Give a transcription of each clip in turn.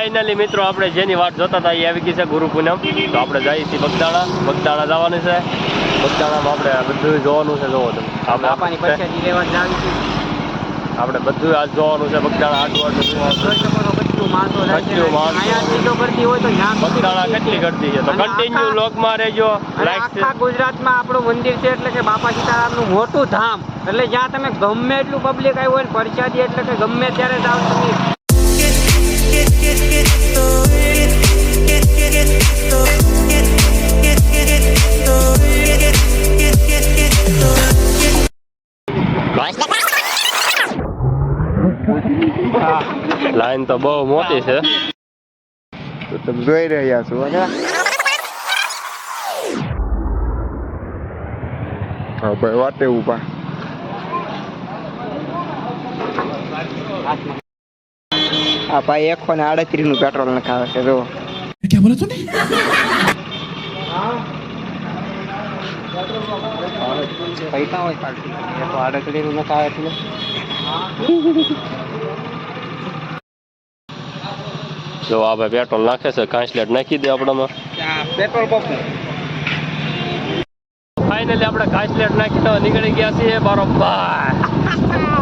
Finally મિત્રો આપણે જેની વાત જોતા હતા એ આવી ગઈ છે ગુરુ પૂનમ. તો આપણે જઈએ છીએ બગદાણા. બગદાણા જવાનું છે. બગદાણામાં આપણે બધું જોવાનું છે જોવો તમે. આપણે બધું આજ જોવાનું છે બગદાણા આટલું આટલું મોટું ધામ. એટલે જ્યાં તમે ગમે એટલું પબ્લિક આવ્યું હોય ને પ્રસાદી એટલે કે ગમે ત્યારે જાઓ તમે લાઈન તો બહુ મોટી છે તો તમે જોઈ રહ્યા છો અને હા ભાઈ વાટે ઊભા આ ભાઈ એકસો ને આડત્રીસનું પેટ્રોલ નખાવે છે જો ક્યાં બોલે તું પૈસા જો આ ભાઈ પેટ્રોલ નાખે છે કાંસલેટ નાખી દે આપણામાં. પેટ્રોલ પંપ ફાઇનલી આપણે નાખી દો નીકળી ગયા છીએ બરોબર.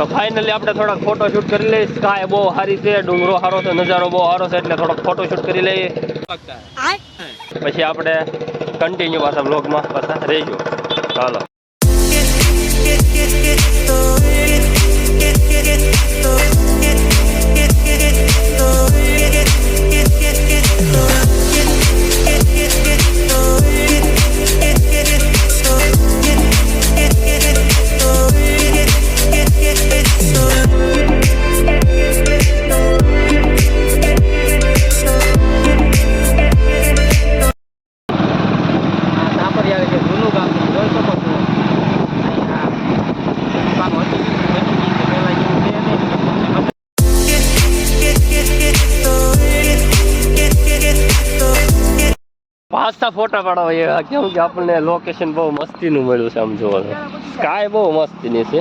તો ફાઇનલી આપણે થોડાક ફોટો શૂટ કરી લઈએ. સ્કાય બહુ સારી છે, ડુંગરો સારો છે, નજારો બહુ સારો છે, એટલે થોડોક ફોટો શૂટ કરી લઈએ. પછી આપણે કન્ટિન્યુ પાછા બ્લોગમાં પાછા રહીજો ચાલો. સાપરિયા પાછા ફોટા પાડવા એવા કેમ કે આપણને લોકેશન બહુ મસ્તીનું મળ્યું છે આમ જોવા સ્કાય બહુ મસ્તીની છે.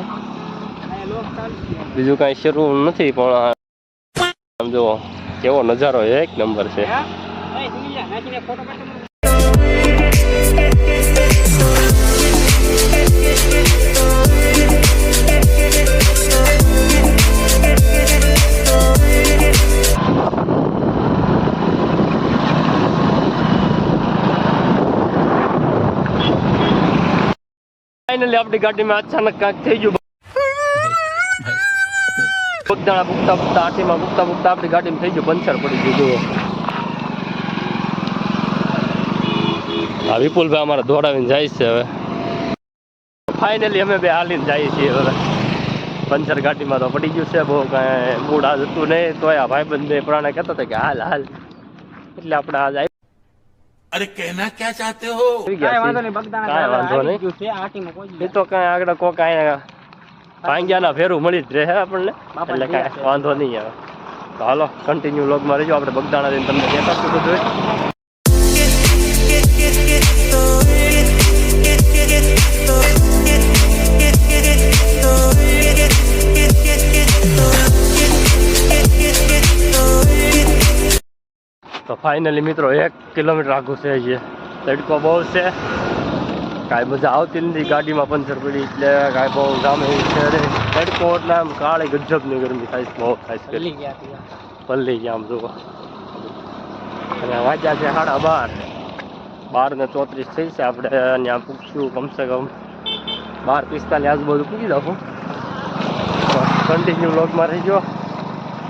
બીજું કાંઈ શરૂ નથી, પણ આમ જુઓ કેવો નજારો એક નંબર છે? એ ફોટો ફાઇનલી આપણી ગાડીમાં અચાનક થઈ ગયું. બગદાણા બુકતા બુકતા આઠીમાં બુકતા બુકતા આપણી ગાડીમાં થઈ ગયું. પંચર પડી ગયું, જુઓ. આ વિપુલભાઈ અમારે દોડાવીને જાય છે હવે. ફાઇનલી અમે બે હાલીને જઈએ છીએ હવે. પંચર ગાડીમાં તો પડી ગયું છે, બહુ કાંઈ મૂડ આ હતું નહીં. તોય આ ભાઈબંધ બે પ્રાણે કહેતા હતા કે, હાલ હાલ. એટલે આપણે આજ અરે કહેના ક્યાં ચાહતે હો? કાંઈ વાંધો નહીં બગદાણા કાંઈ વાંધો નહીં. આ ટીમ કોઈ એ તો કાંઈ આગળ કો કાંઈ પાંગ્યાના ફેરું મળી જ રહે આપણને. એટલે કઈ વાંધો નહીં આવે તો હાલો કન્ટિન્યુ લોગમાં રહેજો. આપણે બગદાણા જઈને તમને દેખાડશું બધું ફાઇનલી મિત્રો એક કિલોમીટર આખું છે જે તડકો બહુ છે. કાંઈ મજા આવતી નથી ગાડીમાં પંચર પડી એટલે કાંઈ બહુ ગામે. તડકો એટલે આમ કાળે ગજબની ગરમી થાય બહુ થાય છે. પલ્લી ગયા. પલ્લી ગયા આમ જુઓ. અને વાંચ્યા છે સાડા બાર. બાર ને ચોત્રીસ થઈ છે આપણે ત્યાં પૂછ્યું કમસે કમ બાર પિસ્તાલીસ આજુબાજુ પૂછી દઉં કન્ટિન્યુ લોગમાં રહીજો.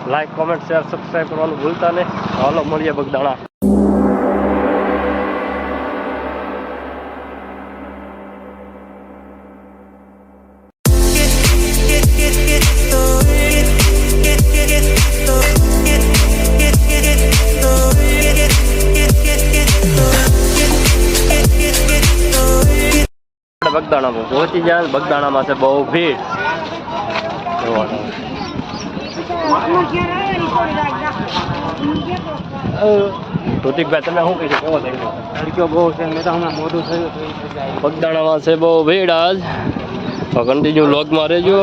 લાઈક કોમેન્ટ શેર સબસ્ક્રાઈબ કરવાનું ભૂલતા નહીં. હાલો, મળીએ બગદાણા. બગદાણામાં પહોંચી ગયા બગદાણામાં છે બહુ ભીડ. જોવાનું. તમે શું કહીશું કેવો થઈ તડક્યો બહુ છે મેં તો હમણાં મોઢું થયું છે બહુ ભીડ આજ. કન્ટિન્યુ લોગમાં રહેજો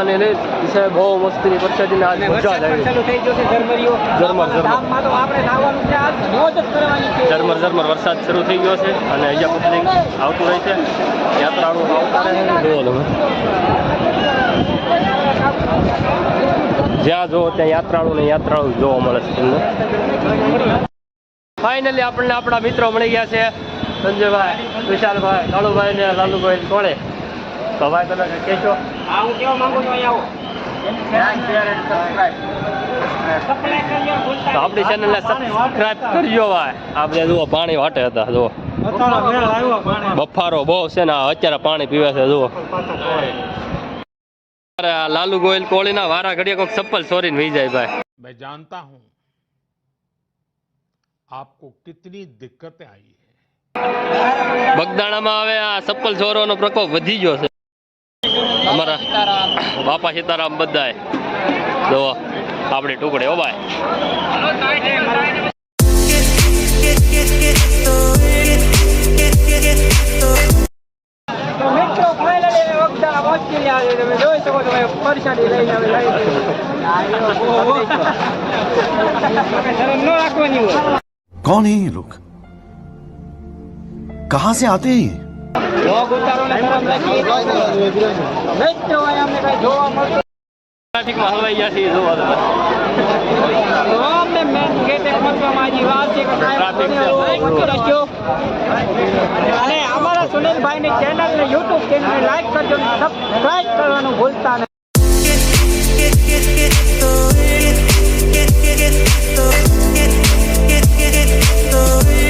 પ્રસાદી બાપાને છે બહુ મસ્તીની પ્રસાદીને આજ મજા જ આવી. ઝરમર, ઝરમર. ઝરમર ઝરમર વરસાદ શરૂ થઈ ગયો છે અને અહીંયા પબ્લિક આવતું રહે છે. યાત્રાળુ જુઓ તમે. જ્યાં જુઓ ત્યાં યાત્રાળુ ને યાત્રાળુ જોવા મળે છે તમને. ફાઇનલી આપણને આપણા મિત્રો મળી ગયા છે. સંજયભાઈ વિશાલભાઈ કાળુભાઈ ને લાલુભાઈ કોણે? તો ભાઈ તમે કહેશો? હા હું કેવા માંગુ છું અહીંયા ચેનલ સબસ્ક્રાઇબ કરજો ભાઈ. આપણે જુઓ પાણી વાટે હતા જુઓ. બફારો બહુ છે ને અત્યારે પાણી પીવે છે જુઓ. લાલુ ગોયલ કોળી ના વારા ઘડીએ કોઈક ચપ્પલ સોરી ને જાય ભાઈ. મેં જાણતા હું આપકો કિતની દિક્કત આવી બગદાણામાં હવે આ ચપ્પલ ચોરોનો પ્રકોપ વધી ગયો છે. અમારા બાપા સીતારામ બધાય જુઓ આપણી ટુકડે હો ભાઈ તો મિત્રો ફાઇનલી વગદાણા પહોંચી ગયા છે તમે જોઈ શકો છો ભાઈ પરસાદી લઈને હવે લઈ શરમ ન રાખવાની હોય कौन है ये लोग कहां से आते हैं જોવા ટ્રાફિકમાં હલવાઈ ગયા છે છે. અને અમારા સુનિલભાઈની ચેનલ ને યુટ્યુબ ચેનલ લાઈક કરજો અને સબસ્ક્રાઇબ કરવાનું ભૂલતા નહીં વરસાદ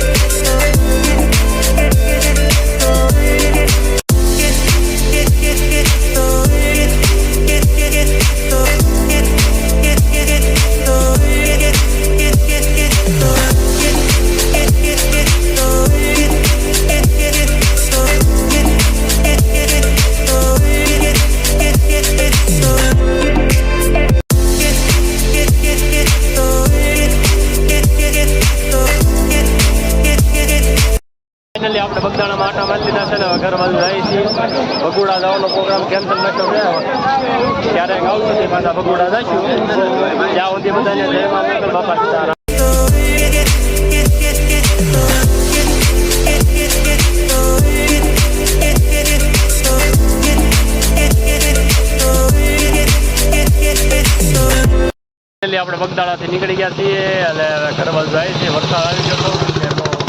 તળાથી નીકળી ગયા છીએ અને ઘર જાય છે. વરસાદ આવી ગયો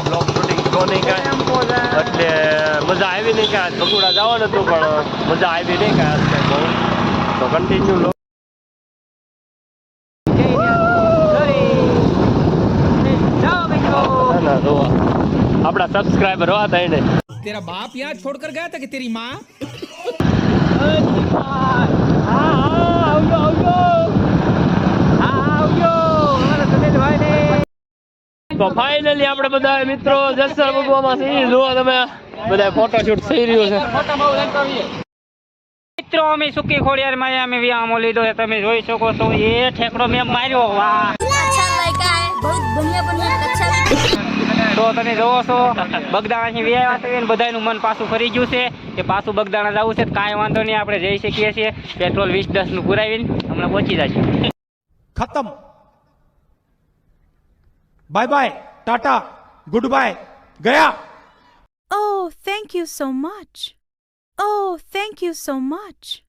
બ્લોક શૂટિંગ તો નહીં કાંઈ. એટલે મજા આવી નહીં કાંઈ. ભગુડા જવાનું હતું, પણ મજા આવી નહીં કાંઈ બહુ. તો કન્ટિન્યુ આપણા સબસ્ક્રાઈબર થાય ને તેરા બાપ યહાં છોડકર ગયા હતા કે તેરી માં તો ફાઇનલી આપણે બધા મિત્રો જસર બગવામાં છીએ જુઓ તમે. બધા ફોટોશૂટ થઈ રહ્યું છે. મિત્રો અમે સુકી ખોડિયાર માં અમે વ્યામો લીધો છે. તમે જોઈ શકો છો એ ઠેકડો મેં માર્યો. વાહ. તો તમે જોવો છો બગદાણાથી વ્યાયા થઈને બધાનું મન પાછું ફરી ગયું છે કે પાછું બગદાણા જવું છે કાંઈ વાંધો નહીં આપણે જઈ શકીએ છીએ. પેટ્રોલ વીસ દસનું પુરાવીને હમણાં પહોંચી જશે. ખતમ. Bye bye. Tata. Goodbye. Gaya. Oh, thank you so much. Oh, thank you so much.